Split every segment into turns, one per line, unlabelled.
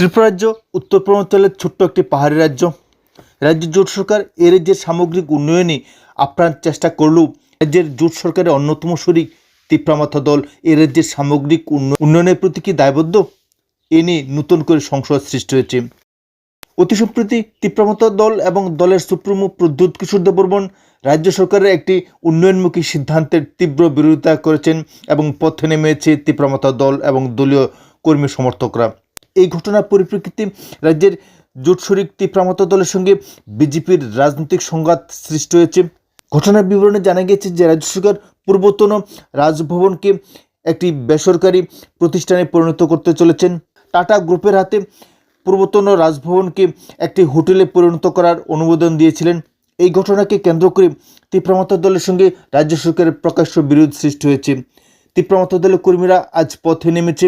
ত্রিপুরা রাজ্য, উত্তর পূর্বাঞ্চলের ছোট্ট একটি পাহাড়ি রাজ্য। রাজ্যের জোট সরকার এ রাজ্যের সামগ্রিক উন্নয়নে আপ্রাণ চেষ্টা করলেও রাজ্যের জোট সরকারের অন্যতম শরিক তিপ্রামাথা দল এ রাজ্যের সামগ্রিক উন্ন- উন্নয়নের প্রতি কি দায়বদ্ধ? এ নিয়ে নতুন করে সংশয় সৃষ্টি হয়েছে। অতি সম্প্রতি তিপ্রামতা দল এবং দলের সুপ্রিমো প্রদ্যুৎ কিশোর দেববর্মন রাজ্য সরকারের একটি উন্নয়নমুখী সিদ্ধান্তের তীব্র বিরোধিতা করেছেন এবং পথে নেমেছে তিপ্রামতা দল এবং দলীয় কর্মী সমর্থকরা। এই ঘটনার পরিপ্রেক্ষিতে রাজ্যের জোট শরিক তিপ্রামতা দলের সঙ্গে বিজেপির রাজনৈতিক সংঘাত সৃষ্টি হয়েছে। ঘটনার বিবরণে জানা গিয়েছে যে রাজ্য সরকার পূর্বতন রাজভবনকে একটি বেসরকারি প্রতিষ্ঠানে পরিণত করতে চলেছেন। টাটা গ্রুপের হাতে পূর্বতন রাজভবনকে একটি হোটেলে পরিণত করার অনুমোদন দিয়েছিলেন। এই ঘটনাকে কেন্দ্র করে তিপ্রামাতা দলের সঙ্গে রাজ্য সরকারের প্রকাশ্য বিরোধ সৃষ্টি হয়েছে। তিপ্রামাতা দলের কর্মীরা আজ পথে নেমেছে।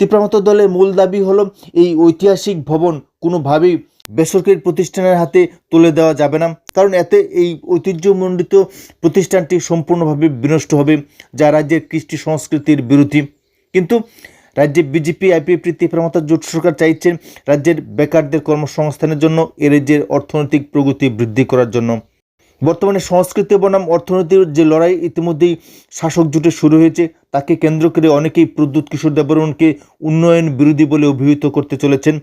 তিপ্রামাতা দলের মূল দাবি হলো, এই ঐতিহাসিক ভবন কোনোভাবেই বেসরকারি প্রতিষ্ঠানের হাতে তুলে দেওয়া যাবে না। কারণ এতে এই ঐতিহ্যমণ্ডিত প্রতিষ্ঠানটি সম্পূর্ণভাবে বিনষ্ট হবে, যা রাজ্যের কৃষ্টি সংস্কৃতির বিরোধী। কিন্তু রাজ্যে বিজেপি আইপিএফটি তীব্রমাতা জোট সরকার চাইছেন রাজ্যের বেকারদের কর্মসংস্থানের জন্য, এ রাজ্যের অর্থনৈতিক প্রগতি বৃদ্ধি করার জন্য। বর্তমানে সংস্কৃতি বনাম অর্থনীতির যে লড়াই ইতিমধ্যেই শাসক জুটে শুরু হয়েছে, তাকে কেন্দ্র করে অনেকেই প্রদ্যুৎ কিশোর দেববর্মনকে উন্নয়ন বিরোধী বলে অভিহিত করতে চলেছেন।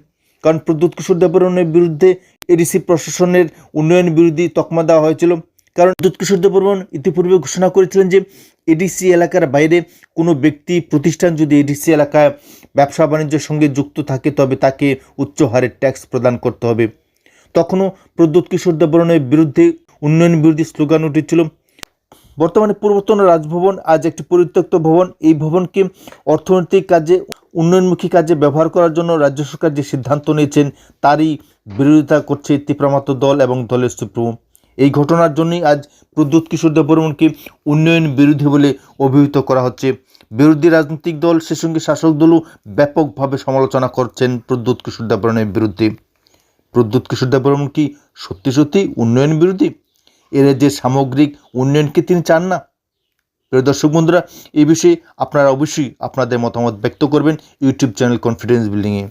কারণ প্রদ্যুৎ কিশোর দেববর্মনের বিরুদ্ধে এডিসি প্রশাসনের উন্নয়ন বিরোধী তকমা দেওয়া হয়েছিল। কারণ প্রদ্যুৎ কিশোর দেববর্মন ইতিপূর্বে ঘোষণা করেছিলেন যে, এডিসি এলাকার বাইরে কোনো ব্যক্তি প্রতিষ্ঠান যদি এডিসি এলাকায় ব্যবসা বাণিজ্যের সঙ্গে যুক্ত থাকে, তবে তাকে উচ্চ হারে ট্যাক্স প্রদান করতে হবে। তখনও প্রদ্যুৎ কিশোর দেববর্মনের বিরুদ্ধে উন্নয়ন বিরোধী স্লোগান উঠেছিল। বর্তমানে পূর্বতন রাজভবন আজ একটি পরিত্যক্ত ভবন। এই ভবনকে অর্থনৈতিক কাজে, উন্নয়নমুখী কাজে ব্যবহার করার জন্য রাজ্য সরকার যে সিদ্ধান্ত নিয়েছেন, তারই বিরোধিতা করছে তিপ্রামাত দল এবং দলের সুপ্রিমো। এই ঘটনার জন্যই আজ প্রদ্যুৎ কিশোর দেববর্মনকে উন্নয়ন বিরোধী বলে অভিহিত করা হচ্ছে। বিরোধী রাজনৈতিক দল সে সঙ্গে শাসক দলও ব্যাপকভাবে সমালোচনা করছেন প্রদ্যুৎ কিশোর দেববর্মনের বিরুদ্ধে। প্রদ্যুৎ কিশোর দেববর্মন কি সত্যি সত্যি উন্নয়ন বিরোধী? এর যে সামগ্রিক উন্নয়নকে তিনি চান না? প্রিয় দর্শক বন্ধুরা, এই বিষয়ে আপনারা অবশ্যই আপনাদের মতামত ব্যক্ত করবেন ইউটিউব চ্যানেল কনফিডেন্স বিল্ডিংয়ে।